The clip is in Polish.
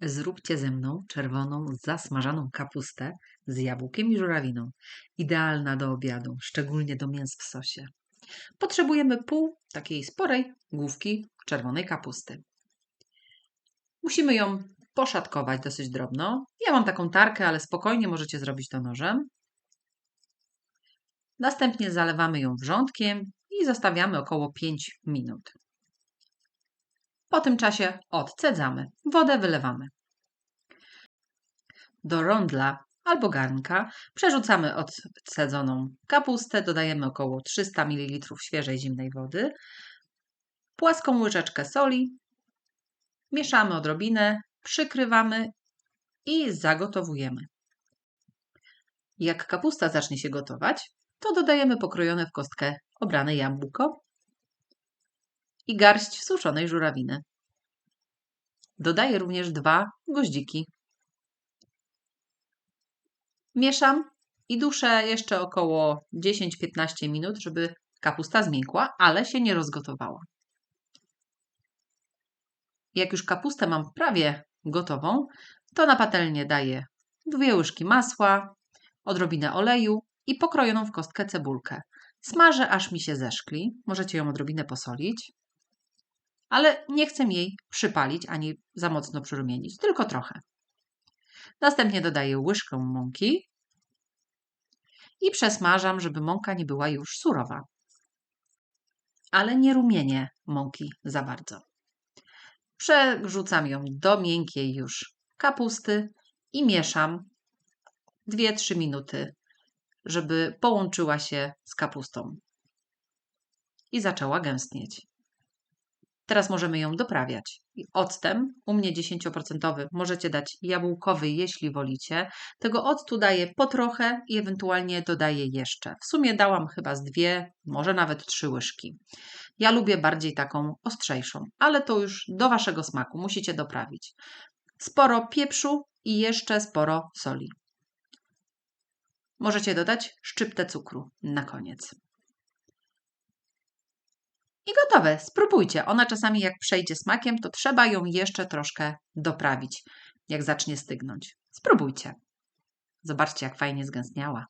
Zróbcie ze mną czerwoną, zasmażaną kapustę z jabłkiem i żurawiną. Idealna do obiadu, szczególnie do mięs w sosie. Potrzebujemy pół takiej sporej główki czerwonej kapusty. Musimy ją poszatkować dosyć drobno. Ja mam taką tarkę, ale spokojnie możecie zrobić to nożem. Następnie zalewamy ją wrzątkiem i zostawiamy około 5 minut. Po tym czasie odcedzamy, wodę wylewamy. Do rondla albo garnka przerzucamy odcedzoną kapustę, dodajemy około 300 ml świeżej zimnej wody, płaską łyżeczkę soli, mieszamy odrobinę, przykrywamy i zagotowujemy. Jak kapusta zacznie się gotować, to dodajemy pokrojone w kostkę obrane jabłko i garść suszonej żurawiny. Dodaję również dwa goździki. Mieszam i duszę jeszcze około 10-15 minut, żeby kapusta zmiękła, ale się nie rozgotowała. Jak już kapustę mam prawie gotową, to na patelnię daję dwie łyżki masła, odrobinę oleju i pokrojoną w kostkę cebulkę. Smażę aż mi się zeszkli. Możecie ją odrobinę posolić ale nie chcę jej przypalić ani za mocno przyrumienić, tylko trochę. Następnie dodaję łyżkę mąki i przesmażam, żeby mąka nie była już surowa. Ale nie rumienię mąki za bardzo. Przerzucam ją do miękkiej już kapusty i mieszam 2-3 minuty, żeby połączyła się z kapustą i zaczęła gęstnieć. Teraz możemy ją doprawiać. Octem, u mnie 10%, możecie dać jabłkowy, jeśli wolicie. Tego octu daję po trochę i ewentualnie dodaję jeszcze. W sumie dałam chyba z dwie, może nawet trzy łyżki. Ja lubię bardziej taką ostrzejszą, ale to już do waszego smaku, musicie doprawić. Sporo pieprzu i jeszcze sporo soli. Możecie dodać szczyptę cukru na koniec. I gotowe, spróbujcie. Ona czasami jak przejdzie smakiem, to trzeba ją jeszcze troszkę doprawić, jak zacznie stygnąć. Spróbujcie. Zobaczcie, jak fajnie zgęstniała.